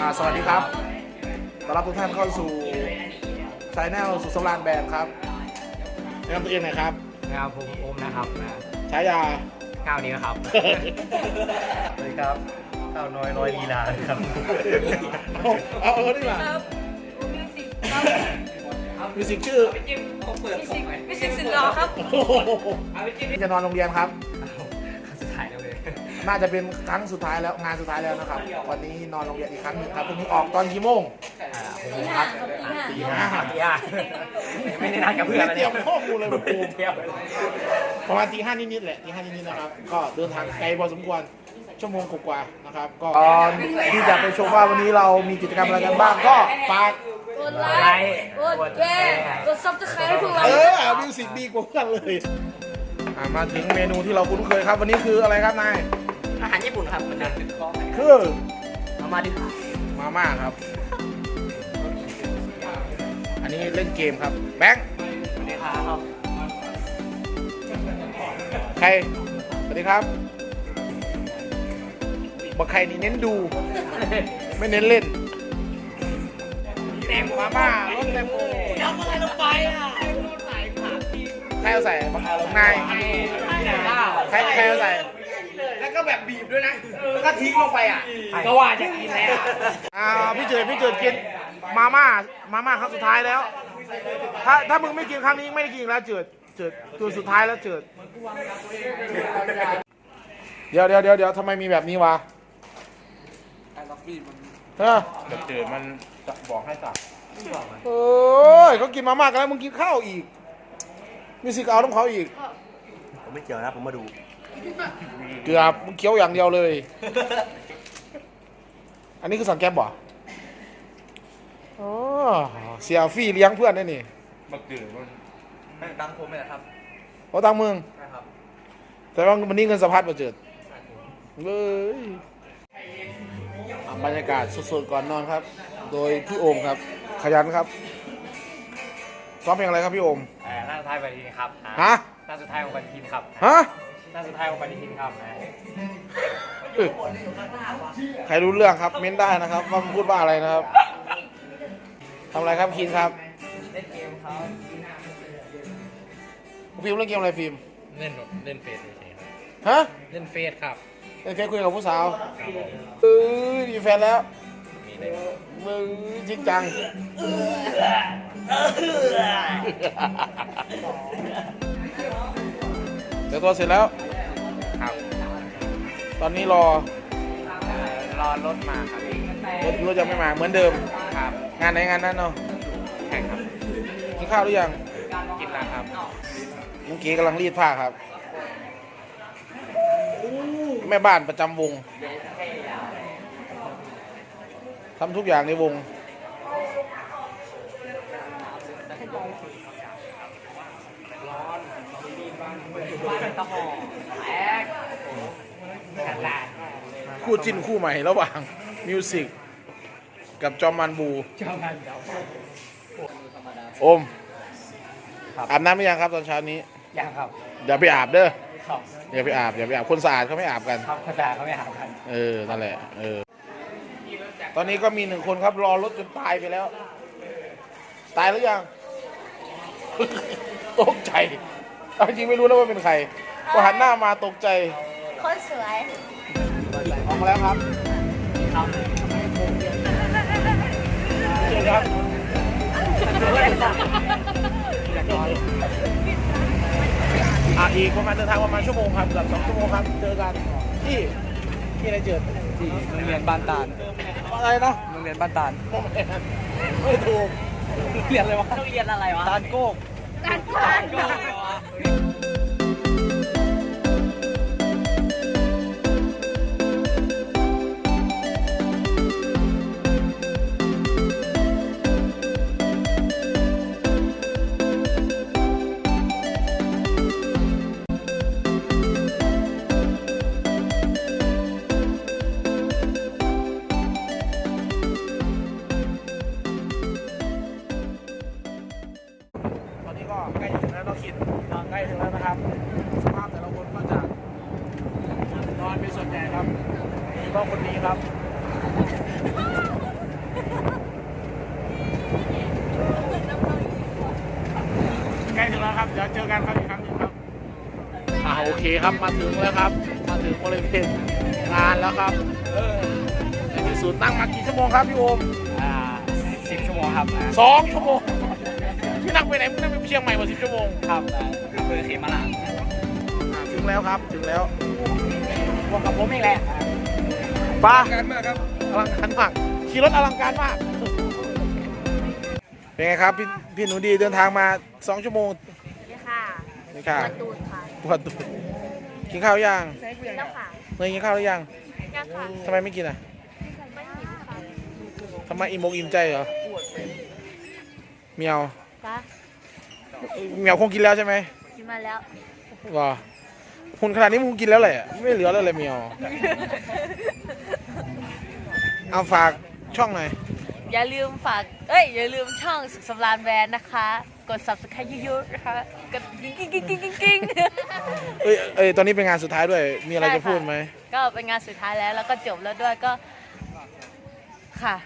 อ่าสวัสดีครับต้อนรับทุกท่านเข้าสู่ช n แนลสุสำรานแบรนด์ครับแนะนำตัวเองหน่อยครับนะครับผมโอมนะครับนะฉายาข้าวนี้นะครับสวัสดีครับข้าวน้อยน้อยลีลาครับเอาเอาเอาดีกว่าครับมิวสิกครับมิวสิกชื่อมิวสิกมิวสิกสุดหล่อครับโอ้โหจะนอนโรงเรียนครับ น่าจะเป็นครั้งสุดท้ายแล้วงานสุดท้ายแล้วนะครับ วันนี้นอนโรงเรียนอีกครั้งหนึ่งครับพรุ่งนี้ออกตอนกี่โมงตีห้าครับตีห้าตีห้าตีห้าไม่ได้นัดกับเพื่อนไม่เตรียมข้อมูลเลยแบบปูเตรียมประมาณตีห้านิดๆแหละตีห้านิดๆนะครับ ก็เดินทางไกลพอสมควรชั่วโมงกว่าๆนะครับ ก็ตอนที่จะไปชมว่าวันนี้เรามีกิจกรรมอะไรกันบ้างก็ฝาก กดไลค์กดแชร์กดซับสไครต์ให้พวกเราเออมิวสิกดีกว่าเพื่อนเลย อะมาถึงเมนูที่เราคุ้นเคยครับ วันนี้คืออะไรครับนาย อาหารญี่ปุ่นครับมันจะคือเอามาดิค่ะมาม่าครับ อันนี้เล่นเกมครับ แบงค์สวัสดีครับใครสวัสดีครับบอกใครนี่เน้นดู ไม่เน้นเล่นแตงโมมาม่ารสแตงโมทำอะไรลงไปอะใครเอาใส่นายใครใครเอาใส่แล้ว ก็แบบบีบด้วยนะแล้วก็ทิ้งลงไปอะก็ว่าจะกินแล้วอ่าพี่เจิดพี่เจิดกินมาม่ามาม่าครั้งสุดท้ายแล้ว ถ้าถ้ามึงไม่กินครั้งนี้ไม่ได้กินอีกแล้วเจิดเจิดตัวสุดท้ายแล้วเจิดเดี๋ยวเดี๋ยวเดี๋ยวเดี๋ยวทำไมมีแบบนี้วะเฮ้ยเจิดมันจะบอกให้สั่งเอ้ยเขากินมาม่ากันแล้วมึงกินข้าวอีกมีสิกเอาต้องเขาอีก ผมไม่เกี่ยวนะผมมาดู เกือบมึงเคี้ยวอย่างเดียวเลย อันนี้คือสังแกมบ่อ๋อเสียฟรี่เลี้ยงเพื่อนได้นี่บักเจิดมันไม่ตังผมเลยนะครับเพราะตังมึงนะครับ แต่ว่าวันนี้เงินสะพัดมาเจิดเว้ยอะบรรยากาศสดๆก่อนนอนครับ โดยพี่โอมครับ ขยันครับซ้อมเพลงอะไรครับพี่โอมเอ่อหน้าสุดท้ายปฏิทินครับฮะหน้าสุดท้ายของปฏิทินครับฮะ หน้าสุดท้ายของปฏิทินครับนะเอ้ยใครรู้เรื่องครับเม้นได้นะครับว่ามันพูดว่าอะไรนะครับทำอะไรครับคินครับเล่นเกมเขาฟิล์มเล่นเกมอะไรฟิล์มเล่นเล่นเฟซเฉยๆครับฮะเล่นเฟซครับเล่นเฟซคุยกับผู้สาวเอ้ยมีแฟนแล้วมีเล่นมึงจริงจัง เดี๋ยวตัวเสร็จแล้ว ครับตอนนี้รอรอรถมาครับรถรถยังไม่มาเหมือนเดิม ครับงานไหนงานนั้นเนาะแข่งครับกินข้าวหรือยังกินแล้วครับเมื่อกี้กำลังรีดผ้าครับ แม่บ้านประจำวงทำทุกอย่างในวง ตะหอแอกคู่จิ้นคู่ใหม่ระหว่างมิวสิกกับจอมมันบูชอบงานเดียวโอมอาบน้ำหรือยังครับตอนเช้านี้ ยังครับอย่าไปอาบเด้อ ครับอย่าไปอาบ อย่าไปอาบ คนสะอาดเขาไม่อาบกัน ครับภาษาเขาไม่หากันเออ นั่นแหละ เออ ตอนนี้ก็มีหนึ่งคนครับ รอรถจนตายไปแล้ว ตายหรือยัง ตกใจ เอาจริงไม่รู้นะว่าเป็นใครพอหันหน้ามาตกใจคนสวย ออกมาแล้วครับครับเชิญครับอะอีกประมาณเดินทางประมาณชั่วโมงครับเกือบสองชั่วโมงครับเจอกันที่ที่ไหนเจอที่โรงเรียนบ้านตาลอะไรนะโรงเรียนบ้านตาลไม่ถูกเรียนอะไรวะโรงเรียนอะไรวะตาลโก้การทานตอนนี้ก็ใกล้ถึงแล้วน้องคิดใก ล้ แต่ครับมีพ่อคนนี้ครับใกล้ถึงแล้วครับเดี๋ยวเจอกันครับอีกครั้งหนึงครับอ่าโอเคครับมาถึงแล้วครับ มาถึงบริเวณงานแล้วครับเออมีศูนย์ตั้งมากี่ชั่วโมงครับพี่โอมอ่าสิบชั่วโมงครับสองชั่วโมงพี่นั่งไปไหนพี่นั่ไปเชียงใหม่มาสิบชั่วโมงครับคือเคยมาหลังถึงแล้วครับถึงแล้ว บวกกับผมเองแหละป้าอลังการมากครับอลังการมากขี่รถอลังการมากเป็นไงครับพี่พี่หนูดีเดินทางมาสองชั่วโมงนี่ค่ะนี่ค่ะประตูค่ะปวดตัวกินข้าวยังแล้วค่ะเนยกินข้าวหรือยังยังค่ะทำไมไม่กินอะไม่หิวค่ะทำไมอิ่มอกอิ่มใจเหรอเมียวจ้ะเมียวคงกินแล้วใช่ไหมกินมาแล้วว้า คุณขนาดนี้มึงกินแล้วแหละไม่เหลือแล้วเลยเมียวเอาฝากช่องหน่อย อย่าลืมฝาก เอ้ย อย่าลืมช่องสุขสำราญแบรนด์นะคะ กด subscribe เยอะๆนะคะ กดกิ๊งกิ๊งกิ๊งกิ๊งกิ๊งกิ๊งเอ้ยเอ้ยตอนนี้เป็นงานสุดท้ายด้วย มีอะไรจะพูดไหม ก็เป็นงานสุดท้ายแล้ว แล้วก็จบแล้วด้วยก็ ค่ะ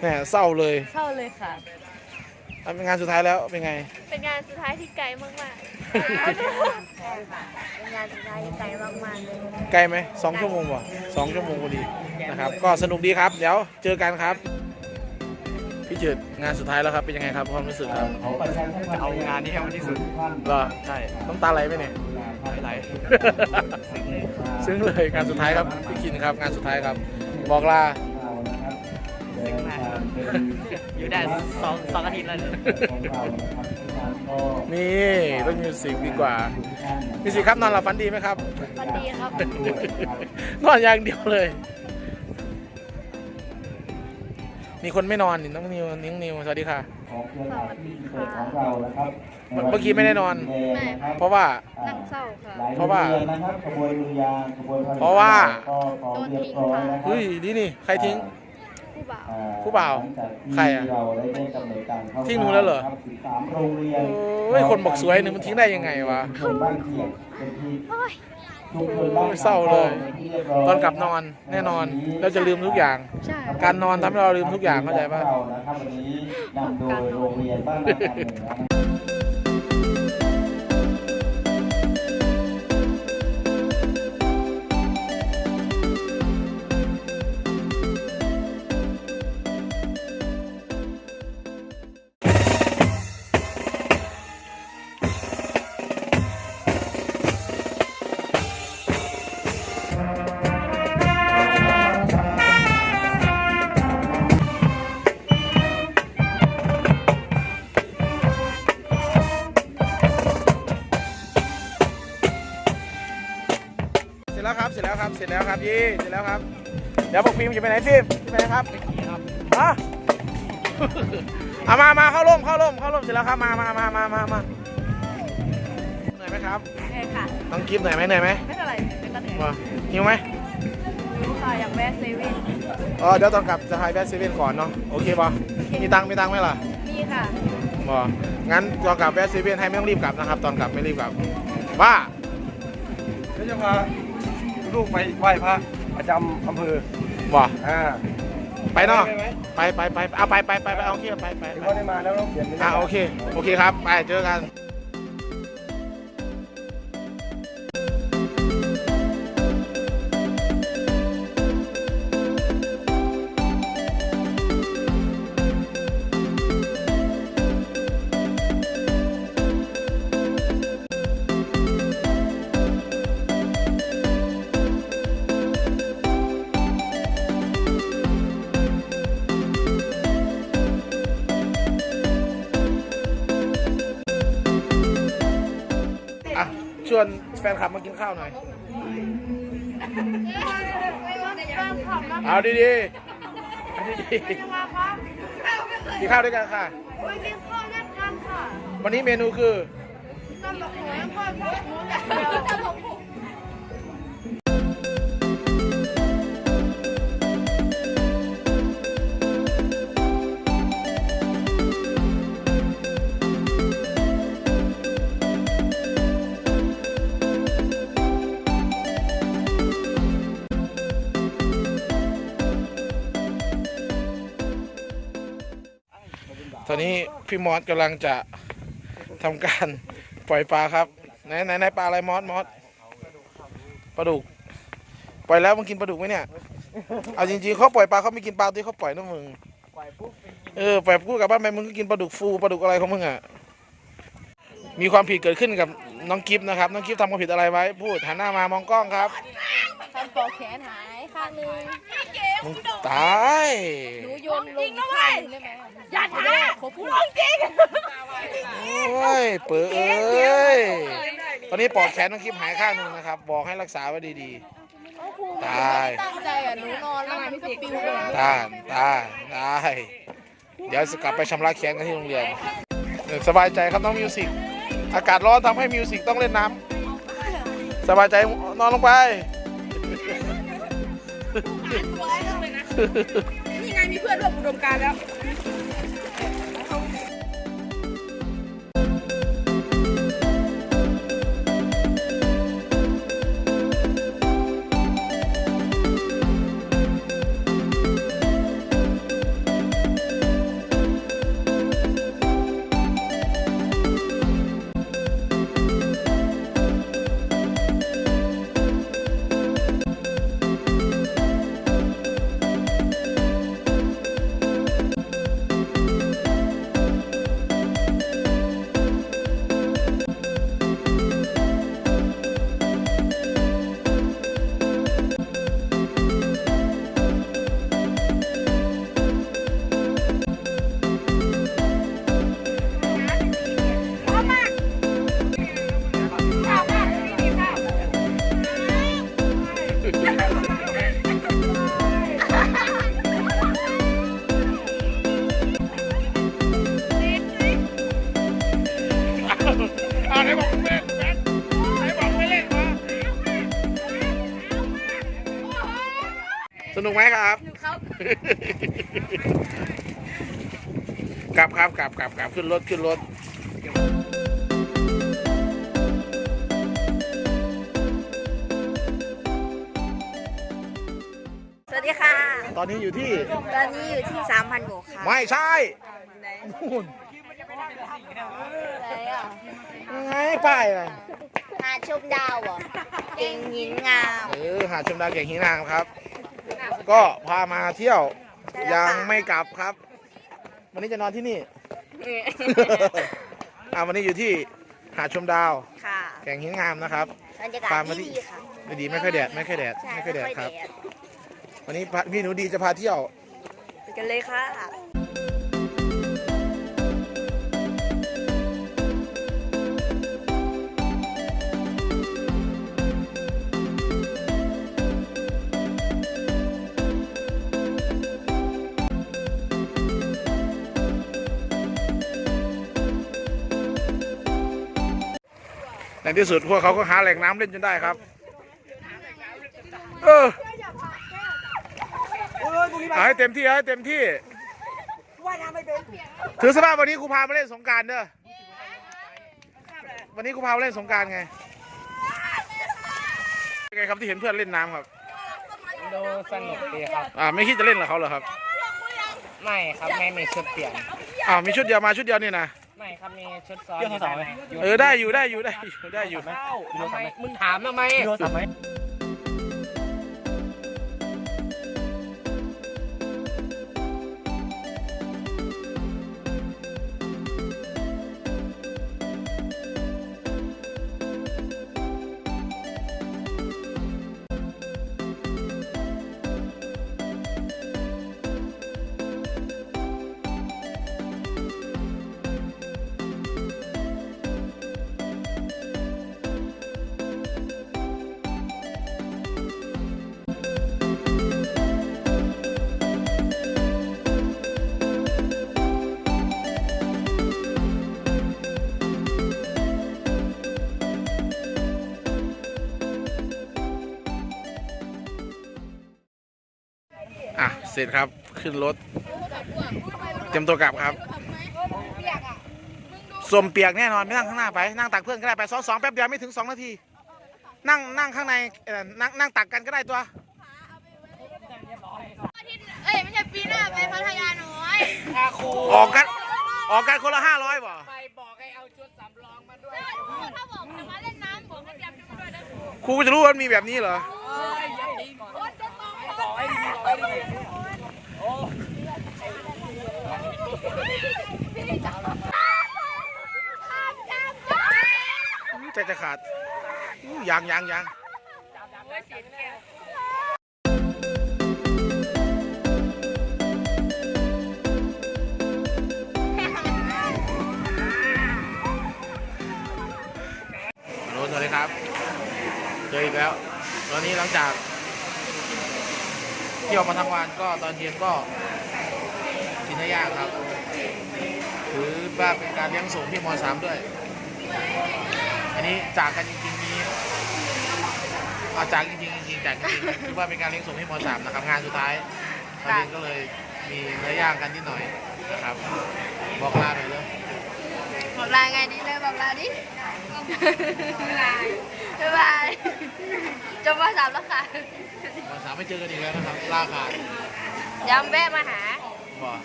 แหมเศร้าเลย เข้าเลยค่ะ อะเป็นงานสุดท้ายแล้วเป็นไง เป็นงานสุดท้ายที่ไกลมากๆ ใช่ค่ะเป็นงานสุดท้ายที่ไกลมากๆเลยไกลไหมสองชั่วโมงป่ะสองชั่วโมงพอดีนะครับ ก็สนุกดีครับ เดี๋ยวเจอกันครับพี่จืดงานสุดท้ายแล้วครับเป็นยังไงครับความรู้สึกครับจะเอางานนี้ให้มันที่สุดก็ใช่น้ำตาไหลไหมเนี่ยไม่ไหลซึ้งเลยงานสุดท้ายครับพี่คินครับ งานสุดท้ายครับ บอกลาซึ้งมากครับ อยู่ได้สองสองอาทิตย์แล้วเนี่ยนี่ต้องมิวสิกดีกว่ามิวสิกครับนอนหลับฝันดีไหมครับ วันดีครับ นอนอย่างเดียวเลย มีคนไม่นอนนี่น้องนิวนิ้งนิวสวัสดีค่ะเมื่อกี้ไม่ได้นอน ไม่ค่ะเพราะว่า นั่งเศร้าค่ะ เพราะว่านะครับขบวนมือยางขบวนพลเพราะว่าก็พร้อมเรียบร้อยนะครับเฮ้ยนี่นี่ใครทิ้ง ผู้บ่าวอ่ผู้บ่าวหลังจากที่ใครอะเราได้ได้กำหนดการเข้าทิ้งหนูแล้วเหรอครับ13โรงเรียนโอ้ยคนบอกสวยหนึ่งมันทิ้งได้ยังไงวะชุมชนบ้านเขียดเป็นที่ชุมชนบ้านโอ้ยเศร้าเลยป็ที่รียบร้ยตอนกลับนอนแน่นอนเราจะลืมทุกอย่างใช่การนอนทำให้เราลืมทุกอย่างเข้าใจปะเรานะครับวันนี้นำโดยโรงเรียนบ้านนาคำเหนือน เสร็จแล้วครับเสร็จแล้วครับยี่เสร็จแล้วครับ เดี๋ยวบอกฟิล์มจะไปไหนฟิล์มจะไปไหนครับฮะเอามามาเข้าร่มเข้าร่มเข้าร่มเสร็จแล้วครับมามามามามามาเหนื่อยไหมครับใช่ค่ะน้องกิฟเหนื่อยไหมเหนื่อยไหมไม่เท่าไหร่ไม่ต้องเหนื่อยมาหิวไหมรู้ค่ะอยากแวะเซเว่นอ๋อเดี๋ยวตอนกลับจะพายแบสเซเว่นก่อนเนาะโอเคป่ะมีตังค์มีตังค์ไหมล่ะมีค่ะบ่งั้นตอนกลับแบสเซเว่นให้ไม่ต้องรีบกลับนะครับ ตอนกลับไม่รีบกลับว่าก็จะพา ลูกไปไหว้พระประจำอำเภอบ่อ่าไปเนาะไปไหมไปไปไปเอาไปไปไปไปเอาเที่ยวไปไปถือไปว่าได้มาแล้วเราเปลี่ยนบรรยาอะกาศโอเค โอเคครับ ไปเจอกัน ชวนแฟนคลับมากินข้าวหน่อย เอาดีๆเอาดีๆกินข้าวด้วยกันค่ะ วันนี้เมนูคือ ต อนนี้พี่มอสกำลังจะทำการผปล่อยปลาครับไหนไหนไหนปลาอะไรมอสมอสปลาดุก ปล่อยแล้วมึงกินปลาดุกไหมเนี่ยเอาจริงๆเขาปล่อยปลาเขาไม่กินปลาที่เขาปล่อยนะมึงเออปล่อยพูดกับบ้านไปมึงก็กินปลาดุกฟูปลาดุกอะไรของมึงอะมีความผิดเกิดขึ้นกับน้องกิฟต์นะครับน้องกิฟต์ทำความผิดอะไรไว้ พูดหันหน้ามามองกล้องครับทำปอกแขนหายข้างหนึงมึงตายหนูโยนลงข้างหนึ่งได้ไหม อย่าท้าเขาพูดจริงโอ้ยเปิดเอ้ยตอนนี้ปอกแขนน้องกิฟต์หายข้างหนึ่งนะครับ บอกให้รักษาไว้ดีๆ ตายตั้งใจอะหนูนอนแล้วมันก็ปิวเลยตายตายตายเดี๋ยวจะกลับไปชำระแค้นกันที่โรงเรียนเออสบายใจครับน้องมิวสิกอากาศร้อนทำให้มิวสิกต้องเล่นน้ำสบายใจนอนลงไปนี่ไงมีเพื่อนร่วมอุดมการณ์แล้ว ลับครับกลับกลับกลับขึ้นรถขึ้นรถสวัสดีค่ะ ตอนนี้อยู่ที่ตอนนี้อยู่ที่3,000โบกค่ะไม่ใช่นู่นอะไรอะไงป้ายอะไรหาชมดาวเหรอเก่งหญิงงามเออหาดชมดาวเก่งหินนางครับ ก็พามาเที่ยวยังไม่กลับครับ วันนี้จะนอนที่นี่ อ่าวันนี้อยู่ที่หาดชมดาว ค่ะแก่งหินงามนะครับ บรรยากาศตามมาที่ดีค่ะไม่ดีไม่ค่อยแดดไม่ค่อยแดดใช่ไม่ค่อยแดดครับแดดวันนี้พาพี่หนูดีจะพาเที่ยว ไปกันเลยค่ะ ในที่สุดพวกเขาก็หาแหล่งน้ำเล่นจนได้ครับ เออเอาให้เต็มที่เอาให้เต็มที่ถือสภาพวันนี้ครูพามาเล่นสงกรารเด้อ วันนี้ครูพามาเล่นสงกรารไงเป็นไงครับที่เห็นเพื่อนเล่นน้ำครับ ดูสนุกดีครับ อ่าไม่คิดจะเล่นกับเขาเหรอครับ ไม่ครับไม่มีชุดเปลี่ยน อ่ามีชุดเดียวมาชุดเดียวนี่นะไม่ ครับมีชุดซ้อนเรื่องสองไหม เออได้อยู่ได้อยู่ได้อยู่ได้อยู่ทำไมมึงถามทำไม โทรศัพท์ไหม ร็จครับ ขึ้นรถ เตรียมตัวกลับครับสวมเปียกแน่นอนไม่นั่งข้างหน้าไปนั่งตักเพื่อนก็ได้ไปสองสองแป๊บเดียวไม่ถึงสองนาที นั่งนั่งข้างในเอ่อนั่งนั่งตักกันก็ได้ตัวเอ้ยไม่ใช่ปีหน้าไปพัทยาน้อยออกกันออกกันคนละห้าร้อยบ่ไปบอกให้เอาชุดสำรองมาด้วยครูจะรู้ว่ามันมีแบบนี้เหรอใจจะขาดยางยางยางฮัลโหลสวัสดีครับ เจออีกแล้ว ตอนนี้หลังจาก ที่ยวมาทั้งวันก็ตอนเย็นก็กินเนื้อย่างครับถือว่าเป็นการเลี้ยงส่งที่มสามด้วย อันนี้จากกันจริงๆมีเอาจากจริงๆจริงๆจากจริงๆคือว่าเป็นการเลี้ยงส่งที่มสามนะครับงานสุดท้ายตอนเย็นก็เลยมีเนื้อย่างกันนิดหน่อยนะครับ บอกลาหน่อยเลยบอกลาไงดีเลยบอกลาดิบ๊าย บายบ๊ายบายจบมาสามแล้วค่ะมสามไม่เจอกันอีกแล้วนะครับลาขาดย้ำแวะมาหา บอก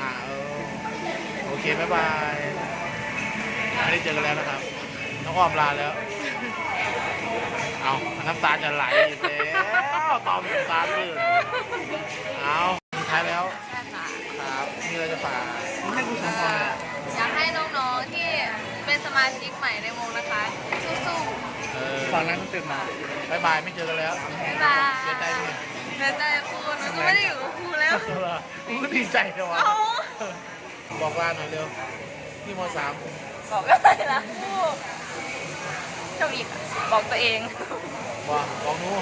อ่าเออโอเคบ๊ายบายไม่ได้เจอกันแล้วนะครับน้องอ้อมลาแล้ว เอาน้ำตาจะไหลอีกแล้วตอมน้ำตาลื่นเอาสุดท้ายแล้วครับมีอะไรจะฝากให้ผู้ชมฟังหน่อยอยากให้น้องๆที่เป็นสมาชิกใหม่ในวงนะคะ สู้เออ ฟังนั้นตื่นมาบายบายไม่เจอกันแล้วๆบ๊ายบายเสียใจไหมเสียใจครูหนูก็ไม่ได้อยู่กับครูแล้วมึงก็ดีใจเลยวะเอ้าบอกลาหน่อยเร็วที่มสามบอกอะไรนะครูโชคดีค่ะบอกตัวเองบอกบอกนู้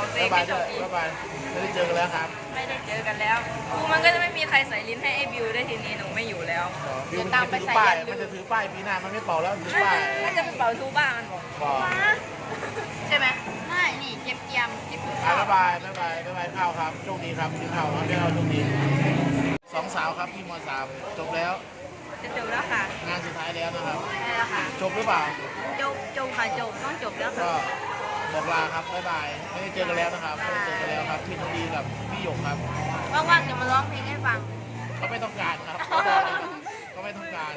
บอกตัวเอบางยบายให้โชด้วยคดีบายบายไม่ได้เจอกันแล้วครับไม่ได้เจอกันแล้วครูมันก็จะไม่มีใครใส่ลิ้นให้ไอ้บิวได้ทีนี้หนูไม่อยู่แล้วบิวมันจะถือป้ายมันจะถือป้ายปีหน้ามันไม่เป่าแล้วถือป้ายมันจะเป็นเป่าทูบ้ามันบอกบอกใช่ไหมไม่นี่เจ็บเกียมเจ็บอะบ๊ายบายบ๊ายบายบ๊ายบายข้าวครับโชคดีครับกินข้าวครับได้ข้าวโชคดีสองสาวครับที่มสามจบแล้ว จะจบแล้วค่ะงานสุดท้ายแล้วนะครับได้แล้วค่ะ จบหรือเปล่า จบจบค่ะจบต้องจบแล้วค่ะก็ บอกลาครับบ๊ายบายไม่ได้เจอกันแล้วนะครับไม่ได้เจอกันแล้วครับพี่น้องดีกับพี่หยกครับ ว่างๆจะมาร้องเพลงให้ฟัง ก็ไม่ต้องการครับ ก็ไม่ต้องการ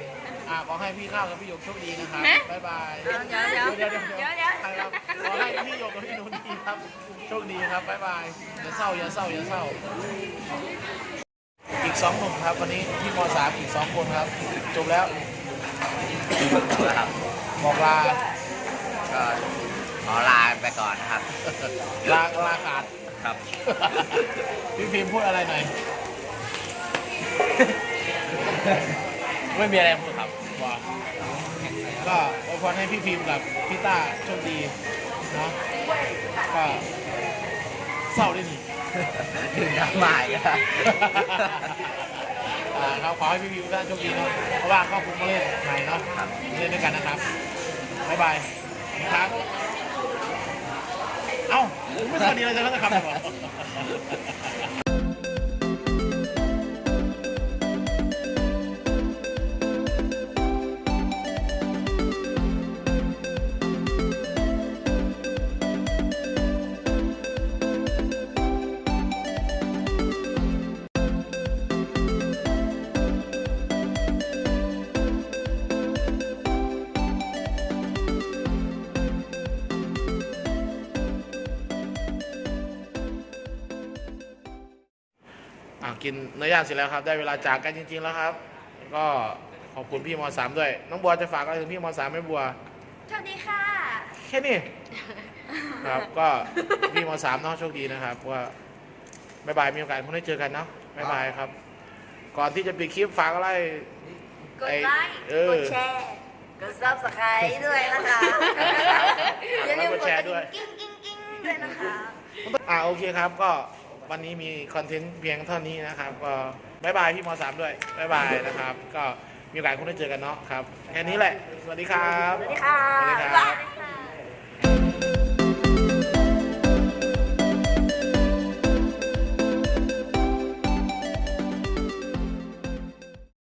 อ่าขอให้พี่ข้าวกับพี่หยกโชคดีนะครับฮะบ๊ายบายเดี๋ยวเดี๋ยวเดี๋ยวเดี๋ยวเดี๋ยวเดี๋ยวเดี๋ยวใครครับขอให้พี่หยกกับพี่หนูดีครับโชคดีครับบ๊ายบายอย่าเศร้าอย่าเศร้าอย่าเศร้า อีกสองหนุ่มครับวันนี้ที่มสามอีกสองคนครับจบแล้วครับบอกลา ก็ ขอลาไปก่อนนะครับ ลาลาขาด ครับ พี่พิมพ์พูดอะไรหน่อย ไม่มีอะไรพูดครับว่าก็อวยพรให้พี่พิมพ์กับพี่ต้าโชคดีเนาะก็เศร้าได้หนิถึงน้ำหมายครับอ่าครับขอให้พี่พิมพ์กับพี่ต้าโชคดีเนาะเพราะว่าก็คุ้มมาเล่นใหม่เนาะเล่นด้วยกันนะครับ บ๊ายบายครับ เอ้าไม่สวัสดีอะไรจะแล้วจะคำเหรออะ กินเนื้อย่างเสร็จแล้วครับ ได้เวลาจากกันจริง ๆ แล้วครับ ก็ขอบคุณพี่มสามด้วย น้องบัวจะฝากอะไรถึงพี่มสามไหมบัว สวัสดีค่ะ แค่นี้ ครับ ก็พี่มสามเนาะโชคดีนะครับว่าบายบายมีโอกาสคงได้เจอกันเนาะบายบายครับ ก่อนที่จะปิดคลิปฝากอะไรกดไลค์เออ กดแชร์ กดซับสไครต์ด้วยนะคะอย่าลืมกดกระดิ่งกิ้งกิ้งกิ้งด้วยนะคะ อ่าโอเคครับก็ วันนี้มีคอนเทนต์เพียงเท่านี้นะครับ ก็บายบายพี่มสามด้วยบายบายนะครับ ก็มีโอกาสคงได้เจอกันเนาะครับ แค่นี้แหละ สวัสดีครับ สวัสดีค่ะ สวัสดีครับ